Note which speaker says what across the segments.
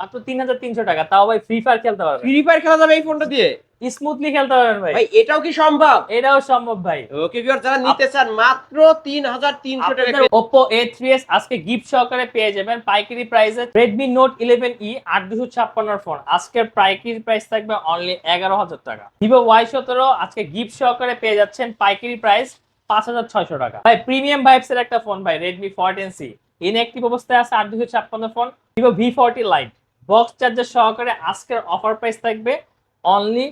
Speaker 1: মাত্র তিন হাজার তিনশো টাকা। তাও ভাই ফ্রি ফায়ার খেলতে পারবেন
Speaker 2: ফ্রি ফায়ার খেলা যাবে এই ফোনটা দিয়ে?
Speaker 1: স্মুথলি খেলতে পারবেন ভাই।
Speaker 2: ভাই এটাও কি সম্ভব?
Speaker 1: এটাও সম্ভব ভাই।
Speaker 2: ওকে ভিউয়ার যারা নিতে চান মাত্র তিন হাজার তিনশো টাকা।
Speaker 1: আপনাদের Oppo A3s আজকে গিফট সহকারে পেয়ে যাবেন পাইকারি প্রাইসে Redmi Note 11e আট দুশো ছাপ্পান্ন ফোন আজকের পাইকারি প্রাইস থাকবে অনলি এগারো হাজার টাকা। Vivo Y সতেরো আজকে গিফট সহকারে পেয়ে যাচ্ছেন পাইকারি প্রাইস পাঁচ হাজার ছয়শো টাকা। ভাই প্রিমিয়াম ভাইবস এর একটা ফোন ভাই Redmi 14C ইনঅ্যাক্টিভ অবস্থায় আছে আট দুশো ছাপ্পান্ন phone Vivo V40 Lite box charger সহকারে আজকের অফার প্রাইস থাকবে অনলি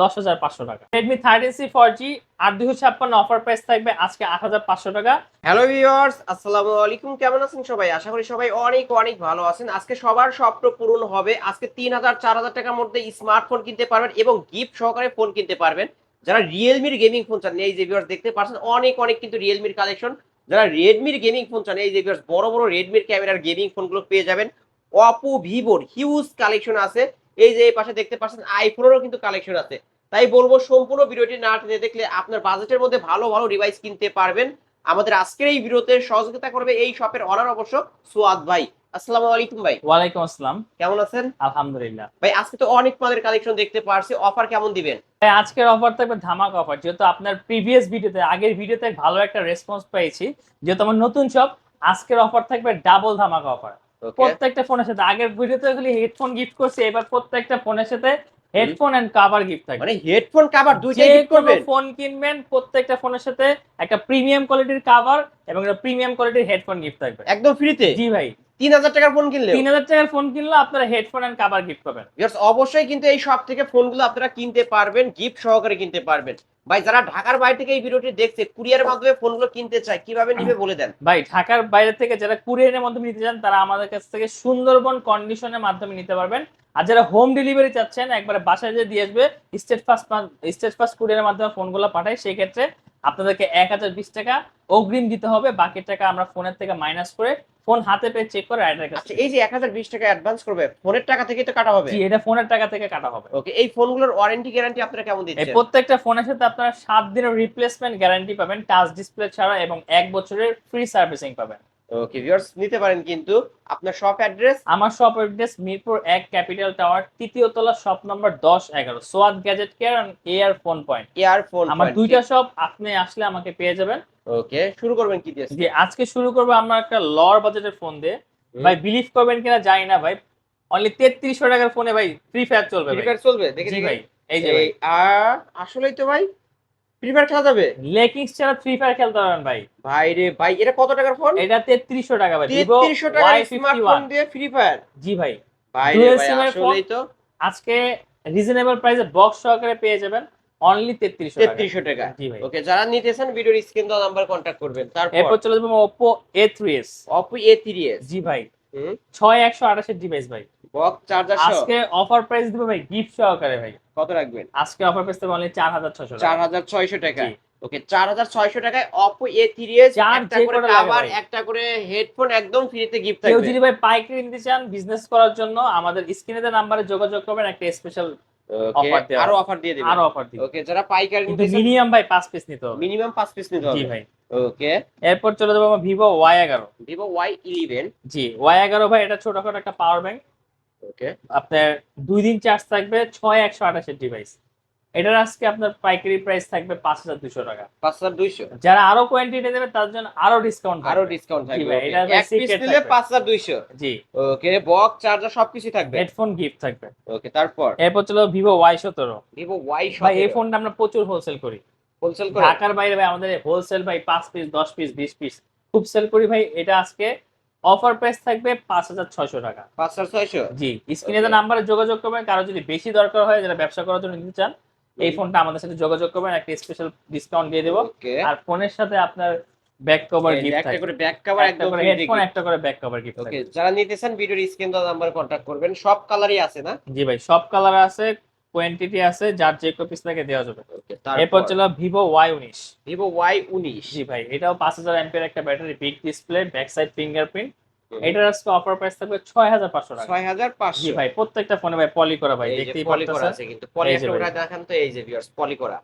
Speaker 1: দশ হাজার পাঁচশো টাকা। Redmi thirteen C four G আট দুশো ছাপ্পান্ন অফার প্রাইস থাকবে আজকে আট হাজার পাঁচশো টাকা।
Speaker 2: হ্যালো ভিউয়ার্স আসসালামু আলাইকুম, কেমন আছেন সবাই? আশা করি সবাই অনেক অনেক ভালো আছেন। আজকে সবার স্বপ্ন পূরণ হবে। আজকে তিন হাজার, চার হাজার টাকার মধ্যে স্মার্টফোন কিনতে পারবেন এবং গিফট সহকারে ফোন কিনতে পারবেন। যারা রিয়েলমির গেমিং ফোন চান, এই যে ভিউয়ার্স দেখতে পাচ্ছেন, অনেক অনেক কিন্তু রিয়েলমির কালেকশন যারা রেডমির গেমিং ফোন চান, এই যে ভিউয়ার্স বড় বড় রেডমির ক্যামেরার গেমিং ফোনগুলো পেয়ে যাবেন। অপো ভিভোর হিউজ কালেকশন আছে। এই যে এই পাশে দেখতে পাচ্ছেন আইফোনেরও কিন্তু কালেকশন আছে। তাই বলব সম্পূর্ণ ভিডিওটি না টেনে দেখলে আপনার বাজেটের মধ্যে ভালো ভালো ডিভাইস কিনতে পারবেন। আমাদের আজকের এই ভিডিওতে সহযোগিতা করবে এই শপের অনার অবশ্য সুয়াদ ভাই। আসসালামু আলাইকুম ভাই।
Speaker 1: ওয়ালাইকুম আসসালাম।
Speaker 2: কেমন আছেন?
Speaker 1: আলহামদুলিল্লাহ।
Speaker 2: ভাই আজকে তো অনেক মালের কালেকশন দেখতে পারছি। অফার কেমন দিবেন?
Speaker 1: ভাই আজকের অফার থাকবে ধামাক অফার যেহেতু আপনার প্রিভিয়াস ভিডিওতে আগের ভিডিওতে ভালো একটা রেসপন্স পেয়েছি। যেহেতু আমার নতুন শপ আজকের অফার থাকবে ডাবল ধামাকা অফার প্রত্যেকটা ফোনের সাথে। আগের ভিডিওতে খালি হেডফোন গিফট করছি এবার প্রত্যেকটা ফোনের সাথে হেডফোন এন্ড কভার গিফট থাকবে।
Speaker 2: মানে হেডফোন কভার দুইটাই গিফট করবেন?
Speaker 1: ফোন কিনবেন প্রত্যেকটা ফোনের সাথে একটা প্রিমিয়াম কোয়ালিটির কভার এবং একটা প্রিমিয়াম কোয়ালিটির হেডফোন গিফট থাকবে।
Speaker 2: একদম ফ্রিতে
Speaker 1: জি ভাই।
Speaker 2: তিন হাজার টাকার ফোন কিনলে
Speaker 1: তিন হাজার টাকার ফোন কিনলে আপনারা হেডফোন এন্ড কভার গিফট পাবেন।
Speaker 2: Viewers, অবশ্যই কিন্তু এই শপ থেকে ফোনগুলো আপনারা কিনতে পারবেন গিফট সহকারে কিনতে পারবেন। ভাই যারা ঢাকার বাইরে থেকে এই ভিডিওটি দেখছে কুরিয়ারের মাধ্যমে ফোনগুলো কিনতে চায় কীভাবে নিবে বলে দেন?
Speaker 1: ভাই ঢাকার বাইরে থেকে যারা কুরিয়ারের মাধ্যমে নিতে চান তারা আমাদের কাছ থেকে সুন্দরবন কন্ডিশনের মাধ্যমে নিতে পারবেন। আর যারা হোম ডেলিভারি চাচ্ছেন একবারে বাসায় যে দিয়ে আসবে স্টেট ফাস্ট স্টেট ফাস্ট কুরিয়ারের মাধ্যমে ফোনগুলো পাঠায় সেই ক্ষেত্রে আপনাদেরকে এক হাজার বিশ টাকা অগ্রিম দিতে হবে বাকি টাকা আমরা ফোনের থেকে মাইনাস করে ফোন হাতে পেয়ে চেক করে রাইডার কাছে
Speaker 2: আচ্ছা এই যে এক হাজার বিশ টাকা অ্যাডভান্স করবে ফোনের টাকা থেকে তো কাটা হবে।
Speaker 1: জি এটা ফোনের টাকা থেকে কাটা হবে।
Speaker 2: ওকে এই ফোনগুলোর ওয়ারেন্টি গ্যারান্টি আপনারা কেমন দিচ্ছেন?
Speaker 1: প্রত্যেকটা ফোনের সাথে আপনারা সাত দিনের রিপ্লেসমেন্ট গ্যারান্টি পাবেন টাচ ডিসপ্লে ছাড়া এবং এক বছরের ফ্রি সার্ভিসিং পাবেন।
Speaker 2: ওকে ভিউয়ার্স নিতে পারেন কিন্তু আপনার শপ অ্যাড্রেস
Speaker 1: আমার শপ অ্যাড্রেস মিরপুর এক ক্যাপিটাল টাওয়ার তৃতীয় তলা শপ নম্বর দশ এগারো Swad gadget care air phone point
Speaker 2: earphone
Speaker 1: আমার দুইটা শপ আপনি আসলে আমাকে পেয়ে যাবেন।
Speaker 2: ওকে শুরু করবেন কি দিয়ে?
Speaker 1: আজকে শুরু করব আমরা একটা লর বাজেটের ফোন দিয়ে। ভাই বিলিভ করবেন কিনা জানি না ভাই। অনলি তেত্রিশশো টাকার ফোনে ভাই ফ্রি ফায়ার চলবে
Speaker 2: ফ্রি ফায়ার চলবে দেখে
Speaker 1: ভাই এই যে
Speaker 2: আর আসলেই তো ভাই ফ্রি ফায়ার খেলা যাবে?
Speaker 1: লেকিংস ছাড়া ফ্রি ফায়ার খেলতে পারবেন ভাই।
Speaker 2: ভাই রে ভাই এটা কত টাকার ফোন
Speaker 1: এটা তেত্রিশশো টাকা ভাই ভিভো
Speaker 2: টাকার স্মার্টফোন দিয়ে ফ্রি ফায়ার
Speaker 1: জি ভাই।
Speaker 2: ভাই রে। আসলেই তো।
Speaker 1: আজকে রিজনেবল প্রাইসে বক্স সহকারে পেয়ে যাবেন অনলি তেত্রিশশো টাকা।
Speaker 2: তেত্রিশশো টাকা।
Speaker 1: জি ভাই।
Speaker 2: ওকে যারা নিতেছেন ভিডিওর স্ক্রিন দেওয়া নাম্বার কন্ট্যাক্ট করবেন। তারপর
Speaker 1: এরপর চলে যাব Oppo A three S
Speaker 2: Oppo A three S
Speaker 1: G ভাই। ছয় একশো আঠাশের ডিভাইস ভাই।
Speaker 2: বক্স চার্জার
Speaker 1: আজকে অফার প্রাইস দিব ভাই গিফট সহকারে ভাই।
Speaker 2: কত রাখবেন?
Speaker 1: আজকে অফার প্রাইস দেবো অনলি চার হাজার ছশো
Speaker 2: চার হাজার ছয়শো টাকা। ওকে চার হাজার ছয়শো টাকায় অপো এ থ্রি এস
Speaker 1: চার
Speaker 2: একটা করে কাভার একটা করে হেডফোন একদম ফ্রিতে গিফট
Speaker 1: কেউ
Speaker 2: থাকবে।
Speaker 1: যদি ভাই পাইকারি নিতে চান বিজনেস করার জন্য আমাদের স্ক্রিনে নাম্বারে যোগাযোগ করবেন একটা স্পেশাল offer
Speaker 2: আরও অফার দিয়ে দিবেন।
Speaker 1: আরও অফার দিব
Speaker 2: ওকে যারা পাইকারি নিতেছেন
Speaker 1: মিনিমাম ভাই পাঁচ পিস নিতে হবে।
Speaker 2: মিনিমাম পাঁচ পিস নিতে
Speaker 1: জি ভাই।
Speaker 2: ওকে।
Speaker 1: এরপর চলে যাব আমার ভিভো ওয়াই এগারো।
Speaker 2: Vivo Y eleven
Speaker 1: G Y এগারো ভাই এটা ছোটখাটো একটা পাওয়ার ব্যাংক
Speaker 2: ওকে
Speaker 1: আপনার দুই দিন চার্জ থাকবে ছয় একশো আঠাশের ডিভাইস এটার আজকে আপনার পাইকারি প্রাইস থাকবে পাঁচ হাজার দুশো টাকা।
Speaker 2: পাঁচ হাজার দুইশো?
Speaker 1: যারা আরও কোয়ান্টিটি দেবে তার জন্য আরও ডিসকাউন্ট
Speaker 2: আরও ডিসকাউন্ট থাকবে
Speaker 1: এটা
Speaker 2: এক পিস নিলে পাঁচ হাজার দুইশো।
Speaker 1: জি।
Speaker 2: ওকে বক্স চার্জার সবকিছু থাকবে?
Speaker 1: হেডফোন গিফট থাকবে।
Speaker 2: ওকে তারপর?
Speaker 1: এরপর চলো ভিভো ওয়াই সতেরো।
Speaker 2: ভিভো ওয়াই
Speaker 1: ভাই এই ফোনটা আমরা প্রচুর হোলসেল করি।
Speaker 2: হোলসেল করে?
Speaker 1: ঢাকার বাইরে ভাই আমাদের হোলসেল ভাই পাঁচ পিস দশ পিস বিশ পিস খুব সেল করি ভাই এটা আজকে অফার প্রাইস থাকবে পাঁচ হাজার ছয়শো টাকা।
Speaker 2: পাঁচ হাজার ছয়শো?
Speaker 1: জি স্ক্রিনে
Speaker 2: Okay.
Speaker 1: নাম্বারে যোগাযোগ করবেন কারও যদি বেশি দরকার হয় যারা ব্যবসা করার জন্য নিতে চান এই ফোনটা আমাদের সাথে যোগাযোগ করবেন একটা স্পেশাল ডিসকাউন্ট দিয়ে দেবো। আর ফোনের সাথে আপনার ব্যাক কভার গিফট
Speaker 2: একটা করে ব্যাক কভার
Speaker 1: একটা
Speaker 2: একদম
Speaker 1: করে হেডফোন একটা করে ব্যাক কভার গিফট
Speaker 2: ওকে যারা নিতেছেন ভিডিওর স্ক্রিন দেওয়া নাম্বার কন্ট্যাক্ট করবেন। সব কালারই আছে না?
Speaker 1: জি ভাই সব কালার আছে। কোয়ান্টিটি আছে যার যে কপিস লাগে দেওয়া যাবে। এরপর চলো ভিভো ওয়াই উনিশ।
Speaker 2: ভিভো ওয়াই উনিশ।
Speaker 1: জি ভাই এটাও পাঁচ হাজার এমপির একটা battery big display back side fingerprint এটার আজকে অফার প্রাইস থাকবে ছয় হাজার পাঁচশো টাকা।
Speaker 2: ছয় হাজার পাঁচশো।
Speaker 1: ভাই প্রত্যেকটা ফোনে ভাই পলি করা ভাই দেখতেই
Speaker 2: পলি করা আছে কিন্তু পলি একটা। দেখেন তো এই যে ভিউয়ার্স পলি করা।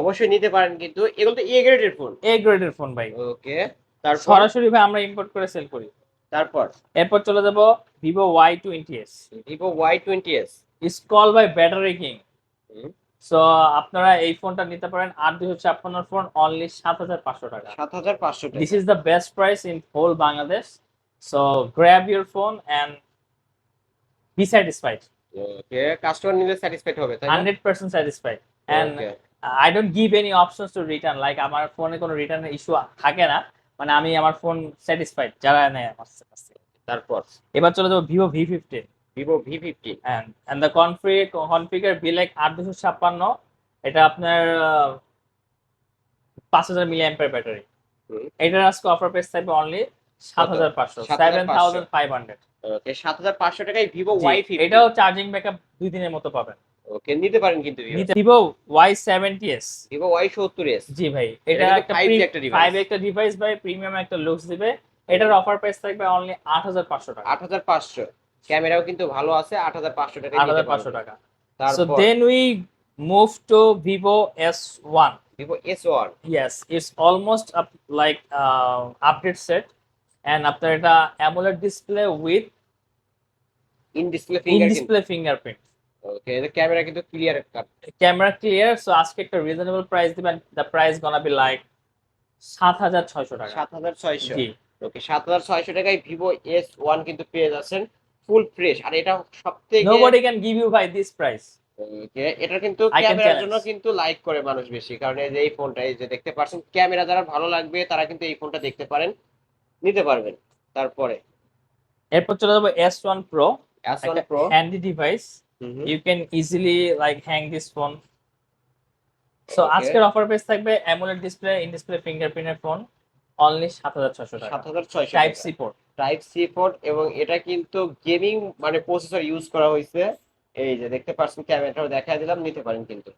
Speaker 2: অবশ্যই নিতে পারেন কিন্তু এগুলো তো এ গ্রেডের ফোন
Speaker 1: এ গ্রেডের ফোন ভাই।
Speaker 2: ওকে তারপর?
Speaker 1: সরাসরি ভাই আমরা ইম্পোর্ট করে সেল করি।
Speaker 2: তারপর?
Speaker 1: এরপর চলে যাব Vivo Y twenty S
Speaker 2: Vivo Y twenty S
Speaker 1: is call by battery king so আপনারা এই ফোনটা নিতে পারেন আর আট দুশো ছাপ্পান্ন ফোন অনলি সাত হাজার পাঁচশো টাকা
Speaker 2: সাত হাজার পাঁচশো
Speaker 1: This is the best price in whole Bangladesh. So grab your phone and be satisfied.
Speaker 2: Okay customer নিলে স্যাটিসফাইড হবে তাই না
Speaker 1: Hundred percent satisfied. And
Speaker 2: Okay.
Speaker 1: I don't give any options to return. আমার ফোনে কোনো রিটার্নের ইস্যু থাকে না মানে আমি আমার ফোন স্যাটিসফাইড যারা নেয় আমার কাছ
Speaker 2: তারপর
Speaker 1: এবার চলে যাব Vivo V fifteen
Speaker 2: Vivo V fifty
Speaker 1: and and the config configure like আট দুশো ছাপ্পান্ন। এটা আপনার পাঁচ হাজার মিলি অ্যাম্পের ব্যাটারি। এটার আজকে অফার প্রাইস থাকবে অনলি সাত হাজার পাঁচশো। সেভেন থাউজেন্ড ফাইভ হান্ড্রেড
Speaker 2: সাত হাজার পাঁচশো টাকায় ভিভো ওয়াই
Speaker 1: এটাও চার্জিং ব্যাকআপ দুই দিনের মতো পাবেন।
Speaker 2: ওকে নিতে পারেন কিন্তু
Speaker 1: Vivo Y seventy S
Speaker 2: Vivo Y সত্তর এস
Speaker 1: জি ভাই
Speaker 2: এটা
Speaker 1: একটা
Speaker 2: 5G একটা device।
Speaker 1: ফাইভ একটা ডিভাইস ভাই প্রিমিয়াম একটা লুকস দিবে। এটার অফার প্রাইস থাকবে অনলি আট হাজার পাঁচশো টাকা।
Speaker 2: আট হাজার পাঁচশো। ক্যামেরাও কিন্তু ভালো আছে আট হাজার পাঁচশো টাকা
Speaker 1: আট হাজার পাঁচশো টাকা। So then we move to Vivo S one
Speaker 2: Vivo S one
Speaker 1: Yes, it's almost up like uh, update set, আপনার এটা AMOLED display with
Speaker 2: in display finger
Speaker 1: in-display fingerprint.
Speaker 2: Okay এটা ক্যামেরা কিন্তু clear cut
Speaker 1: Camera clear, so আজকে একটা reasonable price দিবেন. The price gonna be like সাত হাজার ছয়শো টাকা।
Speaker 2: সাত হাজার ছয়শো। ওকে সাত হাজার ছয়শো টাকায় ভিভো এস ওয়ান কিন্তু পেয়ে যাচ্ছেন। ফুল ফ্রেশ আর এটা সব থেকে
Speaker 1: nobody can give you by this price.
Speaker 2: ওকে এটা কিন্তু ক্যামেরার জন্য কিন্তু লাইক করে মানুষ বেশি কারণ এই যে এই ফোনটা এই যে দেখতে পাচ্ছেন ক্যামেরা যারা ভালো লাগবে তারা কিন্তু এই ফোনটা দেখতে পারেন নিতে পারবেন তারপরে।
Speaker 1: এরপর চলে যাব S one pro
Speaker 2: S one pro
Speaker 1: handy device you can easily like hang this phone so আজকের অফার প্রাইস থাকবে অ্যামোলেড ডিসপ্লে ইন ডিসপ্লে ফিঙ্গারপ্রিন্টের ফোন অনলি সাত হাজার টাকা।
Speaker 2: সাত হাজার ছয়শো
Speaker 1: type C port
Speaker 2: type C port এবং এটা কিন্তু গেমিং মানে প্রসেসর ইউজ করা হয়েছে। এই যে দেখতে পাচ্ছেন ক্যামেরাটাও দেখাই দিলাম নিতে পারেন কিন্তু।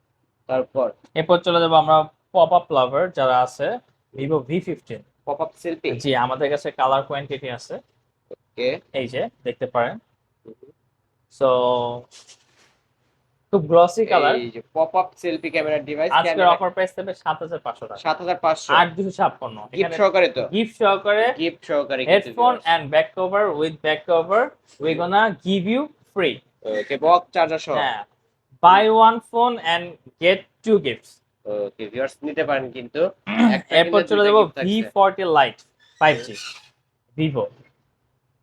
Speaker 2: তারপর।
Speaker 1: এরপর চলে যাব আমরা পপ আপ লাভার যারা আছে Vivo V fifteen
Speaker 2: pop up selfie
Speaker 1: G আমাদের কাছে কালার কোয়ান্টিটি আছে।
Speaker 2: ওকে
Speaker 1: এই যে দেখতে পারেন। সো খুব গ্লসি কালার
Speaker 2: এই যে pop up selfie camera device
Speaker 1: আজকের অফার প্রাইস হাজার পাঁচশো টাকা।
Speaker 2: সাত হাজার পাঁচশো।
Speaker 1: আট দুশো ছাপ্পান্ন।
Speaker 2: গিফট সহকারে তো।
Speaker 1: গিফট সহকারে
Speaker 2: গিফট সহকারে
Speaker 1: headphone and back cover with back cover we gonna give you free
Speaker 2: okay box charger সহ।
Speaker 1: হ্যাঁ buy one phone and get two gifts
Speaker 2: okay viewers নিতে পারেন কিন্তু।
Speaker 1: এরপর চলে যাব ভি
Speaker 2: থাকছে।
Speaker 1: Forty lite five G Vivo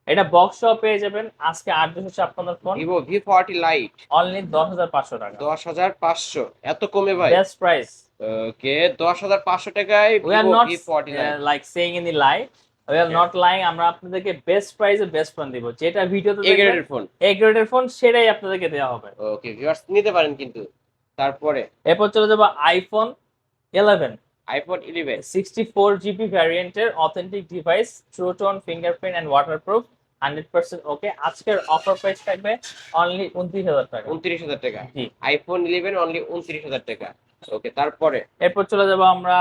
Speaker 1: এটা বক্স সহ পেয়ে যাবেন। আজকে আট দুশো ছাপ্পান্ন phone
Speaker 2: Vivo V forty lite
Speaker 1: only দশ হাজার পাঁচশো টাকা।
Speaker 2: দশ হাজার পাঁচশো। এত কমে ভাই।
Speaker 1: বেস্ট প্রাইস
Speaker 2: ওকে দশ হাজার পাঁচশো টাকায়
Speaker 1: we are not like saying any lie we are not lying আমরা আপনাদেরকে বেস্ট প্রাইসে বেস্ট ফোন দিব। যেটা ভিডিওতে
Speaker 2: এ গ্রেডের ফোন
Speaker 1: এ গ্রেডের ফোন সেটাই আপনাদেরকে দেওয়া হবে।
Speaker 2: ওকে ভিউয়ার্স নিতে পারেন কিন্তু। তারপরে?
Speaker 1: এরপর চলে যাব iPhone eleven
Speaker 2: iPhone eleven
Speaker 1: sixty four GB ভ্যারিয়েন্টের authentic device true tone fingerprint and waterproof hundred percent okay. আজকের অফার প্রাইস থাকবে অনলি উনত্রিশ হাজার টাকা।
Speaker 2: উনত্রিশ হাজার টাকা। আইফোন ইলেভেন অনলি উনত্রিশ হাজার টাকা। ওকে তারপরে?
Speaker 1: এরপর চলে যাব আমরা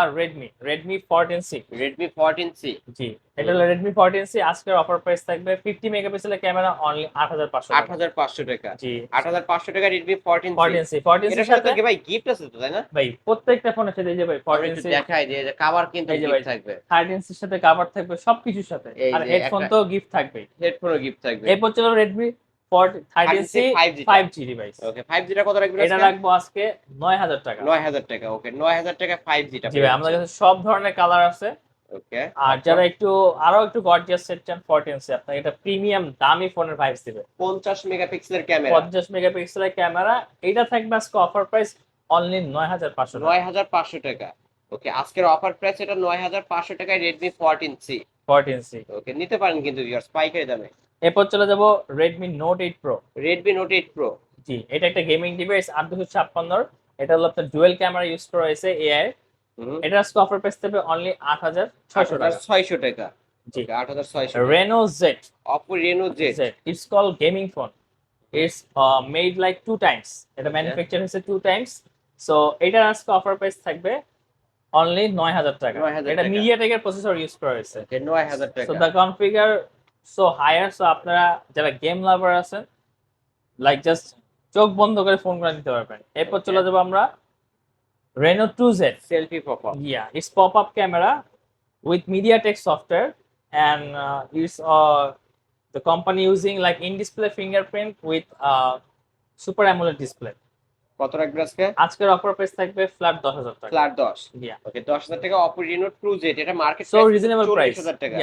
Speaker 1: fourteen C
Speaker 2: Redmi fourteen C
Speaker 1: G এটা হলো ফোরটিন সি আজকের অফার প্রাইস থাকবে ফিফটি মেগাপিক্সেলের ক্যামেরা অনলি আট হাজার পাঁচশো
Speaker 2: আট হাজার পাঁচশো টাকা।
Speaker 1: জি।
Speaker 2: আট হাজার পাঁচশো টাকা Redmi fourteen
Speaker 1: fourteen C fourteen
Speaker 2: এটার
Speaker 1: সির
Speaker 2: সাথে কি ভাই গিফট আছে তো তাই না?
Speaker 1: ভাই প্রত্যেকটা ফোনের সাথে এই যে ভাই
Speaker 2: আমি
Speaker 1: ফোরটিন
Speaker 2: একটু
Speaker 1: সি
Speaker 2: দেখাই যে কাভার কিন্তু। থাকবে।
Speaker 1: থার্টিন সির সাথে কাভার থাকবে সবকিছুর সাথে। আর হেডফোন তো গিফট থাকবে
Speaker 2: হেডফোনও গিফট থাকবে।
Speaker 1: এরপর ছিল Redmi thirteen C
Speaker 2: 5G
Speaker 1: five G device
Speaker 2: okay five জিটা কত রাখবেন
Speaker 1: এটা? রাখব আজকে নয় হাজার টাকা।
Speaker 2: নয় হাজার টাকা ওকে নয় হাজার টাকা ফাইভ জিটা
Speaker 1: জি ভাই আমাদের কাছে সব ধরনের কালার আছে।
Speaker 2: ওকে
Speaker 1: আর যারা একটু আরও একটু গর্জিয়াস সেট চান ফোরটিন সি আপনাকে এটা প্রিমিয়াম দামি ফোনের ভাইবস দিবে।
Speaker 2: পঞ্চাশ মেগাপিক্সেলের ক্যামেরা
Speaker 1: পঞ্চাশ মেগাপিক্সেলের ক্যামেরা এটা থাকবে আজকে অফার প্রাইস অনলি নয় হাজার পাঁচশো
Speaker 2: নয় হাজার পাঁচশো টাকা। ওকে আজকের অফার প্রাইস এটা নয় হাজার পাঁচশো টাকায় Redmi fourteen C
Speaker 1: fourteen C
Speaker 2: okay নিতে পারেন কিন্তু ভিউয়ার্স পাইকারি দামে।
Speaker 1: এরপর চলে যাব Redmi Note eight Pro
Speaker 2: Redmi Note eight Pro
Speaker 1: G এটা একটা গেমিং ডিভাইস আট দুশো ছাপ্পান্নর এটা হলো আপনার ডুয়েল ক্যামেরা ইউজ করা হয়েছে এআই এটা আজকে অফার প্রাইস দেবে অনলি আট হাজার ছয়শো টাকা।
Speaker 2: ছয়শো টাকা।
Speaker 1: জি।
Speaker 2: আট হাজার ছয়শো
Speaker 1: Reno Z
Speaker 2: Oppo Reno Z
Speaker 1: Z it's call gaming phone it's made like two times এটা ম্যানুফ্যাকচার হয়েছে টু টাইমস সো এটার আজকে অফার প্রাইস থাকবে অনলি নয় হাজার টাকা।
Speaker 2: 9,000
Speaker 1: এটা
Speaker 2: টাকা।
Speaker 1: মিডিয়াটেকের প্রসেসর ইউজ করা হয়েছে।
Speaker 2: ওকে নয় হাজার
Speaker 1: সো
Speaker 2: টাকা।
Speaker 1: The configure so higher so আপনারা যারা গেম লাভার আছেন লাইক জাস্ট চোখ বন্ধ করে ফোন করে নিতে পারবেন। এরপর চলে যাব আমরা Reno two Z
Speaker 2: selfie pop up
Speaker 1: yeah it's pop up camera with MediaTek.
Speaker 2: Software and it's the company using like in display
Speaker 1: fingerprint with super
Speaker 2: AMOLED display
Speaker 1: থাকবে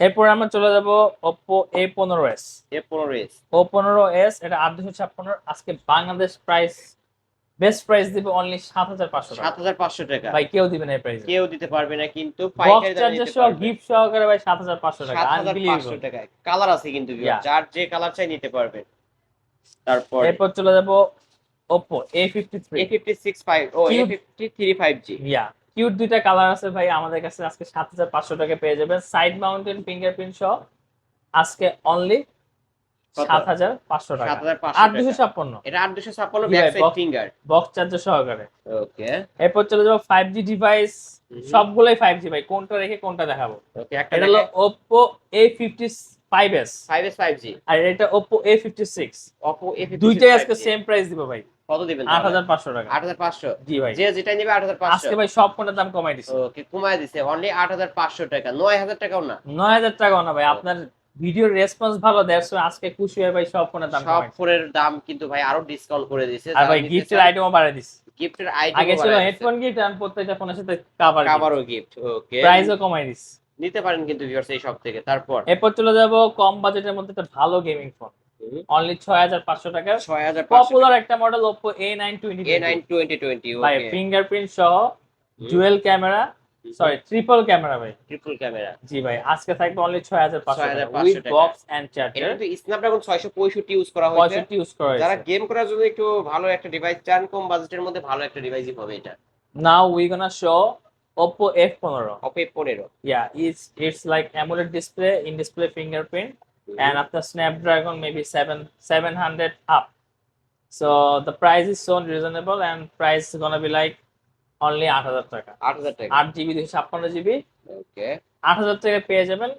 Speaker 1: এরপর আমরা চলে যাব Oppo A15s
Speaker 2: এ পনেরো এস
Speaker 1: O15s এটা আট দুশো ছাপ্পান্ন। আজকে বাংলাদেশ প্রাইস বেস্ট প্রাইস দিবে অনলি সাত হাজার পাঁচশো
Speaker 2: সাত
Speaker 1: টাকা
Speaker 2: হাজার পাঁচশো টাকা।
Speaker 1: ভাই কেউ দিবে না এই প্রাইস
Speaker 2: কেউ দিতে পারবে না কিন্তু পাইকারি দামে দিতে
Speaker 1: সহ
Speaker 2: পারবে।
Speaker 1: গিফট সহকারে ভাই সাত হাজার পাঁচশো টাকা
Speaker 2: সাত হাজার পাঁচশো কালার আছে কিন্তু. যার যে কালার চাই নিতে পারবে। তারপর
Speaker 1: এরপর চলে যাব Oppo A53
Speaker 2: A fifty six five O A
Speaker 1: Cute.
Speaker 2: Fifty three five G
Speaker 1: yeah cute দুইটা কালার আছে ভাই আমাদের কাছে আজকে সাত হাজার পাঁচশো টাকা পেয়ে যাবেন। সাইড মাউন্টেন ফিঙ্গারপ্রিন্ট সহ আজকে অনলি সাত হাজার পাঁচশো টাকা। আট দুশো ছাপ্পান্ন।
Speaker 2: এটা আট দুশো ছাপ্পান্ন ফিঙ্গার
Speaker 1: বক্স চার্জার সহকারে।
Speaker 2: ওকে
Speaker 1: এরপর চলে যাব ফাইভ জি ডিভাইস সবগুলোই ফাইভ জি ভাই কোনটা রেখে কোনটা দেখাবো?
Speaker 2: একটা
Speaker 1: এটা হলো Oppo A fifty five S
Speaker 2: five S five G
Speaker 1: আর এটা Oppo A fifty six
Speaker 2: Oppo A
Speaker 1: দুইটাই আজকে সেম প্রাইস দিব ভাই।
Speaker 2: কত দিবেন
Speaker 1: আট হাজার পাঁচশো টাকা।
Speaker 2: আট হাজার পাঁচশো।
Speaker 1: জি ভাই।
Speaker 2: যে যেটা নিবে আট হাজার পাঁচশো।
Speaker 1: আজকে ভাই সব ফোনের দাম কমাই দিচ্ছে
Speaker 2: ওকে কমায় দিছে। অনলি আট হাজার পাঁচশো টাকা। নয় হাজার টাকাও না।
Speaker 1: নয় হাজার টাকাও না ভাই। আপনার ভিডিওর রেসপন্স ভালো দেড়শো আজকে খুশি হয়ে ভাই সব ফোনের দাম
Speaker 2: সব ফোনের দাম কিন্তু ভাই আরও ডিসকাউন্ট করে দিছে।
Speaker 1: আর ভাই গিফটের আইটেমও বাড়াই দিচ্ছে
Speaker 2: গিফটের
Speaker 1: আগে ছিল হেডফোন গিফট আর প্রত্যেকটা ফোনের সাথে কাভার
Speaker 2: কাভারও গিফট ওকে
Speaker 1: প্রাইসও কমাই দিচ্ছে
Speaker 2: নিতে পারেন কিন্তু ভিউয়ার্স এই সব থেকে। তারপর?
Speaker 1: এরপর চলে যাব কম বাজেটের মধ্যে একটা ভালো গেমিং ফোন অনলি ছয় হাজার পাঁচশো টাকা।
Speaker 2: ছয় হাজার
Speaker 1: পপুলার একটা model Oppo A nine twenty
Speaker 2: A nine twenty twenty
Speaker 1: ভাই ফিঙ্গারপ্রিন্ট সহ dual camera sorry triple camera ভাই।
Speaker 2: ট্রিপল ক্যামেরা
Speaker 1: জি ভাই আজকে থাকবে অনলি ছয় হাজার পাঁচশো টাকা।
Speaker 2: 6,500
Speaker 1: উইথ। বক্স এন্ড
Speaker 2: এটা
Speaker 1: চার্জার
Speaker 2: কিন্তু স্ন্যাপড্রাগন ছয়শো পঁয়ষট্টি ইউজ করা হয়েছে।
Speaker 1: ইউজ করা
Speaker 2: যারা গেম করার জন্য একটু ভালো একটা ডিভাইস চান কম বাজেটের মধ্যে ভালো একটা ডিভাইসই হবে এটা।
Speaker 1: Now we gonna show F পনেরো।
Speaker 2: অপে পনেরো।
Speaker 1: Yeah, it's it's like AMOLED display, in-display fingerprint, and after Snapdragon maybe seven seven hundred up. So the price is so reasonable, and price is gonna be like only আট হাজার টাকা
Speaker 2: আট হাজার টাকা
Speaker 1: আট GB দুশো ছাপ্পান্ন জিবি
Speaker 2: ওকে
Speaker 1: আট হাজার টাকা পেয়ে যাবেন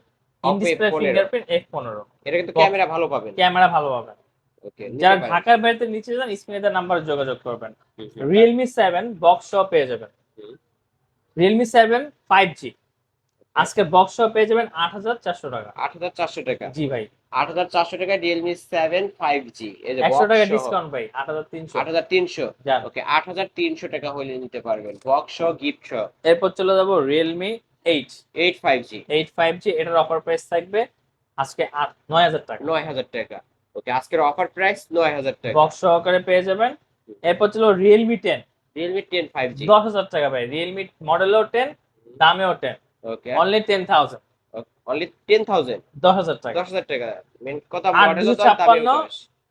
Speaker 1: in
Speaker 2: Oppo
Speaker 1: display
Speaker 2: F15
Speaker 1: fingerprint F পনেরো।
Speaker 2: এটা কিন্তু ক্যামেরা ভালো পাবেন।
Speaker 1: ক্যামেরা ভালো পাবেন। যারা ঢাকার বাইরে নিচে যান স্ক্রিনে নাম্বার যোগাযোগ করবেন। রিয়েলমি সেভেন বক্স সহ পেয়ে যাবেন। রিয়েলমি সেভেন ফাইভ জি আজকে বক্স সহ পেয়ে যাবেন আট হাজার চারশো টাকা।
Speaker 2: আট হাজার চারশো টাকা।
Speaker 1: জি ভাই।
Speaker 2: আট হাজার চারশো টাকা রিয়েলমি সেভেন ফাইভ জি এই যে
Speaker 1: একশো টাকা ডিসকাউন্ট ভাই আট হাজার তিনশো।
Speaker 2: আট হাজার তিনশো। ওকে আট হাজার তিনশো টাকা হলে নিতে পারবেন। বক্স সহ গিফট সহ
Speaker 1: এরপর চলে যাব Realme eight
Speaker 2: eight five G
Speaker 1: eight five G এটার অফার প্রাইস থাকবে আজকে আট নয় হাজার টাকা।
Speaker 2: নয় হাজার টাকা। ওকে আজকের অফার প্রাইস নয় হাজার টাকা।
Speaker 1: বক্স সহকারে পেয়ে যাবেন। এরপর ছিল Realme ten
Speaker 2: Realme ten five G
Speaker 1: দশ হাজার টাকা ভাই রিয়েলমি মডেলও টেন দামেও ten
Speaker 2: okay
Speaker 1: only ten thousand
Speaker 2: only ten thousand
Speaker 1: দশ হাজার টাকা।
Speaker 2: দশ হাজার টাকা। মেন কথা মডেল
Speaker 1: দুশো ছাপ্পান্ন।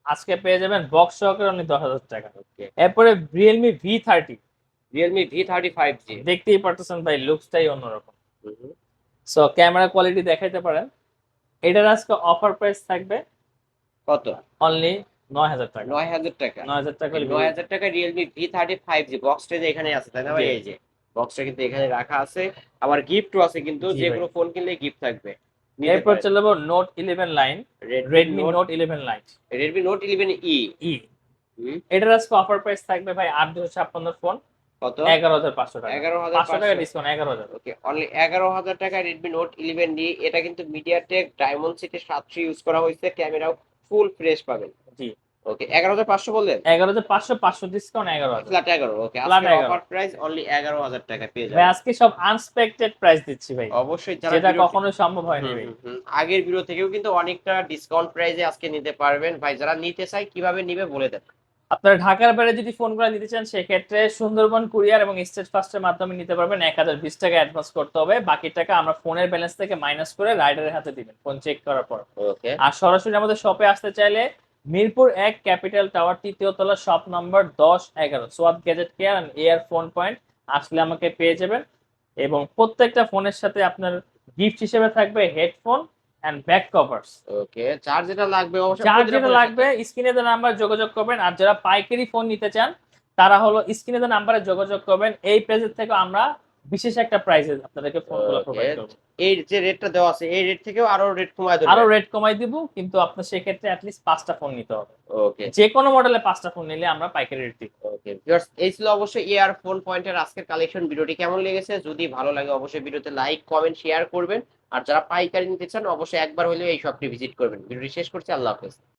Speaker 1: আজকে পেয়ে যাবেন বক্স সহকারে অনলি দশ হাজার টাকা।
Speaker 2: ওকে
Speaker 1: এরপরে thirty
Speaker 2: Realme V five G
Speaker 1: দেখতেই পারতেছেন ভাই লুকসটাই অন্যরকম। সো ক্যামেরা কোয়ালিটি দেখাইতে পারেন। এটার আজকে অফার প্রাইস থাকবে
Speaker 2: কত?
Speaker 1: অনলি নয় হাজার টাকা।
Speaker 2: নয় হাজার টাকা।
Speaker 1: নয় হাজার টাকা
Speaker 2: নয় হাজার টাকা Realme V thirty five G বক্সটা যে এখানে আছে তাই না ভাই? এই যে। বক্সটা কিন্তু এখানে রাখা আছে। আবার গিফটও আছে কিন্তু যে কোনো ফোন কিনলে গিফট থাকবে।
Speaker 1: এরপর চলে যাব Note eleven line Redmi Note eleven line
Speaker 2: Redmi Note eleven E
Speaker 1: E এটার আজকে অফার প্রাইস থাকবে ভাই আট দুশো ছাপ্পান্ন ফোন
Speaker 2: কত?
Speaker 1: এগারো হাজার পাঁচশো টাকা।
Speaker 2: এগারো হাজার
Speaker 1: পাঁচশো টাকা ডিসকাউন্ট এগারো হাজার।
Speaker 2: ওকে অনলি এগারো হাজার টাকা রেডমি নোট ইলেভেন ডি এটা কিন্তু মিডিয়াটেক ডায়মন্ড সিটি সাতশো ইউজ করা হয়েছে। ক্যামেরাও ফুল ফ্রেশ পাবেন।
Speaker 1: জি।
Speaker 2: ওকে এগারো হাজার পাঁচশো বললেন?
Speaker 1: এগারো হাজার পাঁচশো পাঁচশো ডিসকাউন্ট এগারো হাজার।
Speaker 2: ফ্ল্যাট এগারো ওকে
Speaker 1: Flat
Speaker 2: আজকে অফার প্রাইস অনলি এগারো হাজার টাকা পেয়ে
Speaker 1: ভাই
Speaker 2: যাবেন।
Speaker 1: আজকে সব আনএক্সপেক্টেড প্রাইস দিচ্ছি ভাই।
Speaker 2: অবশ্যই যারা
Speaker 1: যেটা কখনোই সম্ভব হয়নি ভাই।
Speaker 2: হুম, হুম, হুম। আগের ভিডিও থেকেও কিন্তু অনেকটা ডিসকাউন্ট প্রাইসে আজকে নিতে পারবেন। ভাই যারা নিতে চাই কীভাবে নিবে বলে দেন।
Speaker 1: আপনারা ঢাকার বাইরে যদি ফোনগুলো নিতে চান সেক্ষেত্রে সুন্দরবন কুরিয়ার এবং স্টেট ফাস্টের মাধ্যমে নিতে পারবেন। এক হাজার বিশ টাকা অ্যাডভান্স করতে হবে। বাকি টাকা আমরা ফোনের ব্যালেন্স থেকে মাইনাস করে রাইডারের হাতে দিবেন ফোন চেক করার পর।
Speaker 2: ওকে
Speaker 1: আর সরাসরি আমাদের শপে আসতে চাইলে মিরপুর এক ক্যাপিটাল টাওয়ার তৃতীয় তলা শপ নম্বর দশ এগারো। Swad gadget care and air phone point আসলে আমাকে পেয়ে যাবেন। এবং প্রত্যেকটা ফোনের সাথে আপনার গিফট হিসেবে থাকবে headphone and back covers.
Speaker 2: Okay charge যেটা লাগবে প্রতিটা
Speaker 1: যেটা লাগবে স্ক্রিনে দেওয়া নাম্বার যোগাযোগ করবেন। আর যারা পাইকারি ফোন নিতে চান তারা হলো স্ক্রিনে দেওয়া নাম্বারে যোগাযোগ করবেন। এই প্রাইজের থেকে আমরা বিশেষ একটা প্রাইসে আপনাদেরকে ফোনগুলো প্রোভাইড করব।
Speaker 2: এই যে রেটটা দেওয়া আছে এই রেট থেকেও আরও রেট কমায় দেবে
Speaker 1: আরও রেট কমাই দিব কিন্তু আপনার সেক্ষেত্রে অ্যাটলিস্ট পাঁচটা ফোন নিতে হবে।
Speaker 2: ওকে
Speaker 1: যে কোনো মডেলে পাঁচটা ফোন নিলে আমরা পাইকারি রেট দিব
Speaker 2: ওকে ভিউয়ার্স এই ছিল অবশ্যই এয়ার ফোন পয়েন্টের আজকের কালেকশন ভিডিওটি কেমন লেগেছে? যদি ভালো লাগে অবশ্যই ভিডিওতে লাইক কমেন্ট শেয়ার করবেন। আর যারা পাইকারি নিতে চান অবশ্যই একবার হলেও এই শপটি ভিজিট করবেন। ভিডিওটি শেষ করছি আল্লাহ হাফেজ।